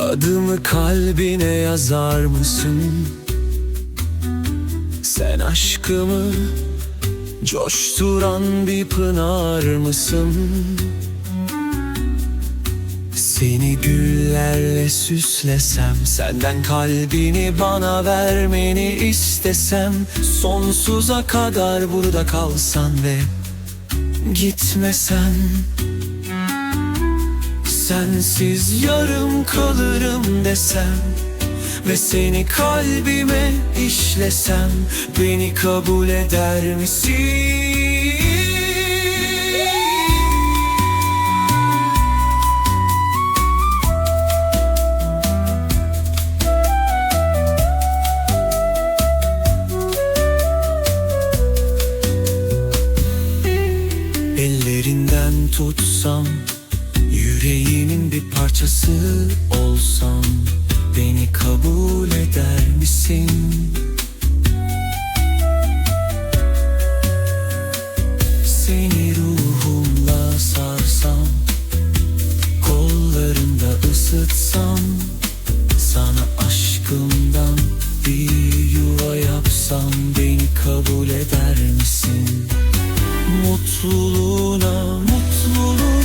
Adımı kalbine yazar mısın? Sen aşkımı coşturan bir pınar mısın? Seni güllerle süslesem Senden kalbini bana vermeni istesem Sonsuza kadar burada kalsan ve gitmesen Sensiz yarım kalırım desem Ve seni kalbime işlesem Beni kabul eder misin? Ellerinden tutsam Yüreğinin bir parçası olsam Beni kabul eder misin? Seni ruhumla sarsam Kollarında ısıtsam Sana aşkımdan bir yuva yapsam Beni kabul eder misin? Mutluluğuna mutluluk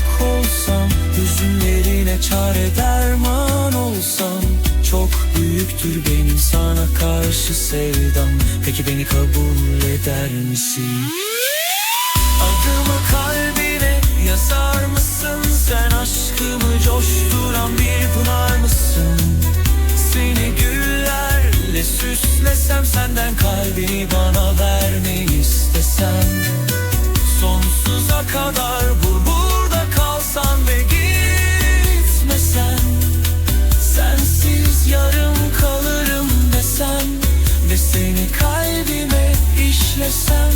karşı sevdam Peki beni kabul eder misin? Adımı kalbine yazar mısın? Sen aşkımı coşturan bir pınar mısın? Seni güllerle süslesem Senden kalbini bana vermeyi işlesem